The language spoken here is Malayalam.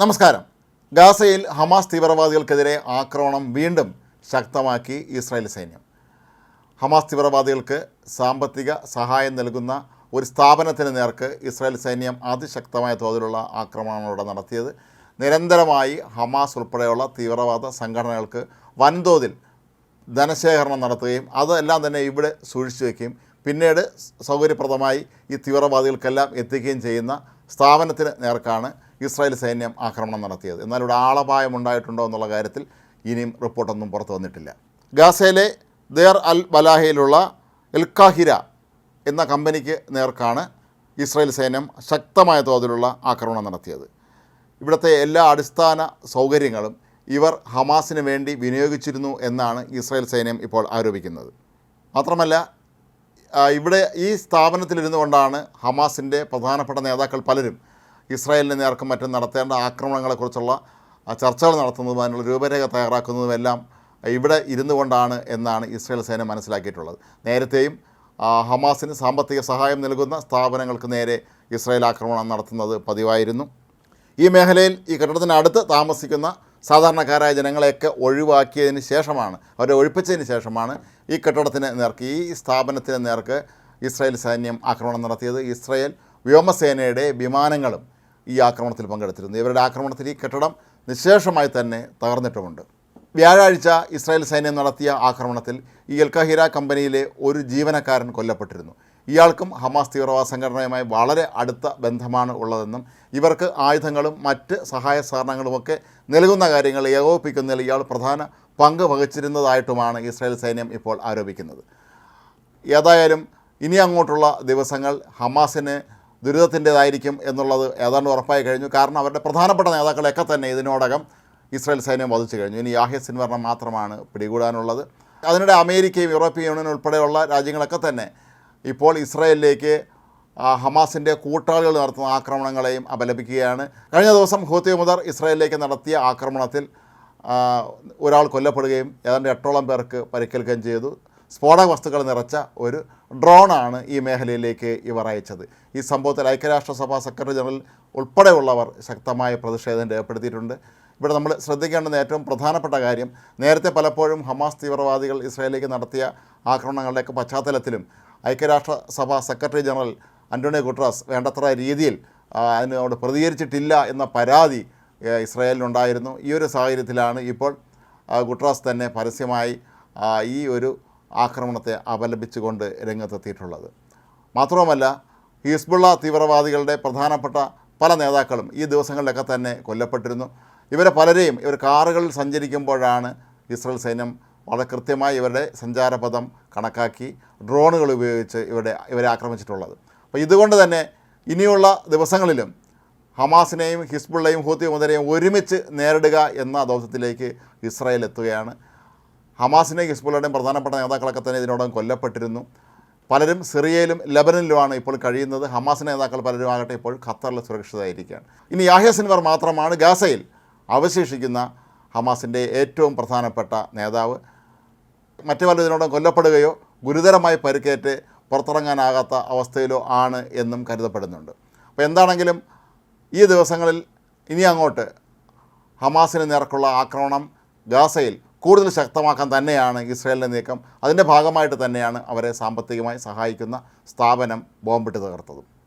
നമസ്കാരം. ഗാസയിൽ ഹമാസ് തീവ്രവാദികൾക്കെതിരെ ആക്രമണം വീണ്ടും ശക്തമാക്കി ഇസ്രായേൽ സൈന്യം. ഹമാസ് തീവ്രവാദികൾക്ക് സാമ്പത്തിക സഹായം നൽകുന്ന ഒരു സ്ഥാപനത്തിന് നേർക്ക് ഇസ്രായേൽ സൈന്യം അതിശക്തമായ തോതിലുള്ള ആക്രമണങ്ങൾ ഇവിടെ നടത്തിയത്. നിരന്തരമായി ഹമാസ് ഉൾപ്പെടെയുള്ള തീവ്രവാദ സംഘടനകൾക്ക് വൻതോതിൽ ധനശേഖരണം നടത്തുകയും അതെല്ലാം തന്നെ ഇവിടെ സൂക്ഷിച്ചു വയ്ക്കുകയും പിന്നീട് സൗകര്യപ്രദമായി ഈ തീവ്രവാദികൾക്കെല്ലാം എത്തിക്കുകയും ചെയ്യുന്ന സ്ഥാപനത്തിന് നേർക്കാണ് ഇസ്രായേൽ സൈന്യം ആക്രമണം നടത്തിയത്. എന്നാൽ ഇവിടെ ആളപായം ഉണ്ടായിട്ടുണ്ടോ എന്നുള്ള കാര്യത്തിൽ ഇനിയും റിപ്പോർട്ടൊന്നും പുറത്തു വന്നിട്ടില്ല. ഗാസയിലെ ദേർ അൽ ബലാഹയിലുള്ള എൽക്കാഹിര എന്ന കമ്പനിക്ക് നേർക്കാണ് ഇസ്രായേൽ സൈന്യം ശക്തമായ തോതിലുള്ള ആക്രമണം നടത്തിയത്. ഇവിടുത്തെ എല്ലാ അടിസ്ഥാന സൗകര്യങ്ങളും ഇവർ ഹമാസിന് വേണ്ടി വിനിയോഗിച്ചിരുന്നു എന്നാണ് ഇസ്രായേൽ സൈന്യം ഇപ്പോൾ ആരോപിക്കുന്നത്. മാത്രമല്ല ഇവിടെ ഈ സ്ഥാപനത്തിലിരുന്നു കൊണ്ടാണ് ഹമാസിന്റെ പ്രധാനപ്പെട്ട നേതാക്കൾ പലരും ഇസ്രായേലിന് നേർക്കും മറ്റും നടത്തേണ്ട ആക്രമണങ്ങളെക്കുറിച്ചുള്ള ചർച്ചകൾ നടത്തുന്നതും അതിനുള്ള രൂപരേഖ തയ്യാറാക്കുന്നതും എല്ലാം ഇവിടെ ഇരുന്നു കൊണ്ടാണ് എന്നാണ് ഇസ്രായേൽ സേന മനസ്സിലാക്കിയിട്ടുള്ളത്. നേരത്തെയും ഹമാസിന് സാമ്പത്തിക സഹായം നൽകുന്ന സ്ഥാപനങ്ങൾക്ക് നേരെ ഇസ്രായേൽ ആക്രമണം നടത്തുന്നത് പതിവായിരുന്നു. ഈ മേഖലയിൽ ഈ കെട്ടിടത്തിനടുത്ത് താമസിക്കുന്ന സാധാരണക്കാരായ ജനങ്ങളെയൊക്കെ ഒഴിവാക്കിയതിന് ശേഷമാണ് അവരെ ഒഴിപ്പിച്ചതിന് ശേഷമാണ് ഈ കെട്ടിടത്തിന് നേർക്ക് ഈ സ്ഥാപനത്തിന് നേർക്ക് ഇസ്രായേൽ സൈന്യം ആക്രമണം നടത്തിയത്. ഇസ്രായേൽ വ്യോമസേനയുടെ വിമാനങ്ങളും ഈ ആക്രമണത്തിൽ പങ്കെടുത്തിരുന്നു. ഇവരുടെ ആക്രമണത്തിൽ ഈ കെട്ടിടം നിശേഷമായി തന്നെ തകർന്നിട്ടുമുണ്ട്. വ്യാഴാഴ്ച ഇസ്രായേൽ സൈന്യം നടത്തിയ ആക്രമണത്തിൽ ഈ എൽക്കഹിര കമ്പനിയിലെ ഒരു ജീവനക്കാരൻ കൊല്ലപ്പെട്ടിരുന്നു. ഇയാൾക്കും ഹമാസ് തീവ്രവാദ സംഘടനയുമായി വളരെ അടുത്ത ബന്ധമാണ് ഉള്ളതെന്നും ഇവർക്ക് ആയുധങ്ങളും മറ്റ് സഹായ സഹകരണങ്ങളുമൊക്കെ നൽകുന്ന കാര്യങ്ങൾ ഏകോപിപ്പിക്കുന്നതിൽ ഇയാൾ പ്രധാന പങ്ക് വഹിച്ചിരുന്നതായിട്ടുമാണ് ഇസ്രായേൽ സൈന്യം ഇപ്പോൾ ആരോപിക്കുന്നത്. ഏതായാലും ഇനി അങ്ങോട്ടുള്ള ദിവസങ്ങൾ ഹമാസിന് ദുരിതത്തിന്റേതായിരിക്കും എന്നുള്ളത് ഏതാണ്ട് ഉറപ്പായി കഴിഞ്ഞു. കാരണം അവരുടെ പ്രധാനപ്പെട്ട നേതാക്കളെയൊക്കെ തന്നെ ഇതിനോടകം ഇസ്രായേൽ സൈന്യം വധിച്ചു കഴിഞ്ഞു. ഇനി യാഹ്യ സിൻവർണം മാത്രമാണ് പിടികൂടാനുള്ളത്. അതിനിടെ അമേരിക്കയും യൂറോപ്യൻ യൂണിയൻ ഉൾപ്പെടെയുള്ള രാജ്യങ്ങളൊക്കെ തന്നെ ഇപ്പോൾ ഇസ്രായേലിലേക്ക് ഹമാസിന്റെ കൂട്ടാളികൾ നടത്തുന്ന ആക്രമണങ്ങളെയും അപലപിക്കുകയാണ്. കഴിഞ്ഞ ദിവസം ഹൂത്തി മുതർ ഇസ്രായേലിലേക്ക് നടത്തിയ ആക്രമണത്തിൽ ഒരാൾ കൊല്ലപ്പെടുകയും ഏതാണ്ട് എട്ടോളം പേർക്ക് പരിക്കേൽക്കുകയും ചെയ്തു. സ്ഫോടക വസ്തുക്കൾ നിറച്ച ഒരു ഡ്രോണാണ് ഈ മേഖലയിലേക്ക് ഇവർ അയച്ചത്. ഈ സംഭവത്തിൽ ഐക്യരാഷ്ട്രസഭ സെക്രട്ടറി ജനറൽ ഉൾപ്പെടെയുള്ളവർ ശക്തമായ പ്രതിഷേധം രേഖപ്പെടുത്തിയിട്ടുണ്ട്. ഇവിടെ നമ്മൾ ശ്രദ്ധിക്കേണ്ടുന്ന ഏറ്റവും പ്രധാനപ്പെട്ട കാര്യം നേരത്തെ പലപ്പോഴും ഹമാസ് തീവ്രവാദികൾ ഇസ്രായേലിലേക്ക് നടത്തിയ ആക്രമണങ്ങളുടെയൊക്കെ പശ്ചാത്തലത്തിലും ഐക്യരാഷ്ട്രസഭ സെക്രട്ടറി ജനറൽ അന്റോണിയോ ഗുട്രാസ് വേണ്ടത്ര രീതിയിൽ അതിനോട് പ്രതികരിച്ചിട്ടില്ല എന്ന പരാതി ഇസ്രയേലിനുണ്ടായിരുന്നു. ഈ ഒരു സാഹചര്യത്തിലാണ് ഇപ്പോൾ ഗുട്രാസ് തന്നെ പരസ്യമായി ഈ ഒരു ആക്രമണത്തെ അപലപിച്ചുകൊണ്ട് രംഗത്തെത്തിയിട്ടുള്ളത്. മാത്രവുമല്ല ഹിസ്ബുള്ള തീവ്രവാദികളുടെ പ്രധാനപ്പെട്ട പല നേതാക്കളും ഈ ദിവസങ്ങളിലൊക്കെ തന്നെ കൊല്ലപ്പെട്ടിരുന്നു. ഇവരെ പലരെയും ഇവർ കാറുകളിൽ സഞ്ചരിക്കുമ്പോഴാണ് ഇസ്രായേൽ സൈന്യം വളരെ കൃത്യമായി ഇവരുടെ സഞ്ചാരപഥം കണക്കാക്കി ഡ്രോണുകൾ ഉപയോഗിച്ച് ഇവരുടെ ഇവരെ ആക്രമിച്ചിട്ടുള്ളത്. അപ്പോൾ ഇതുകൊണ്ട് തന്നെ ഇനിയുള്ള ദിവസങ്ങളിലും ഹമാസിനെയും ഹിസ്ബുള്ളയും ഹൂത്തി മുതലെയും ഒരുമിച്ച് നേരിടുക എന്ന ദൗത്യത്തിലേക്ക് ഇസ്രായേൽ എത്തുകയാണ്. ഹമാസിന്റെയും ഹിസ്ബുള്ളയുടെയും പ്രധാനപ്പെട്ട നേതാക്കളൊക്കെ തന്നെ ഇതിനോടകം കൊല്ലപ്പെട്ടിരുന്നു. പലരും സിറിയയിലും ലബനനിലുമാണ് ഇപ്പോൾ കഴിയുന്നത്. ഹമാസ് നേതാക്കൾ പലരും ആകട്ടെ ഇപ്പോൾ ഖത്തറിൽ സുരക്ഷിതമായിരിക്കുകയാണ് ഇനി യാഹ്യ സിൻവർ മാത്രമാണ് ഗാസയിൽ അവശേഷിക്കുന്ന ഹമാസിന്റെ ഏറ്റവും പ്രധാനപ്പെട്ട നേതാവ്. മറ്റു പലരും ഇതിനോടകം കൊല്ലപ്പെടുകയോ ഗുരുതരമായി പരിക്കേറ്റ് പുറത്തിറങ്ങാനാകാത്ത അവസ്ഥയിലോ ആണ് എന്നും കരുതപ്പെടുന്നുണ്ട്. അപ്പോൾ എന്താണെങ്കിലും ഈ ദിവസങ്ങളിൽ ഇനി അങ്ങോട്ട് ഹമാസിന് നേർക്കുള്ള ആക്രമണം ഗാസയിൽ കൂടുതൽ ശക്തമാക്കാൻ തന്നെയാണ് ഇസ്രയേലിന്റെ നീക്കം. അതിന്റെ ഭാഗമായിട്ട് തന്നെയാണ് അവരെ സാമ്പത്തികമായി സഹായിക്കുന്ന സ്ഥാപനം ബോംബിട്ട് തകർത്തതും.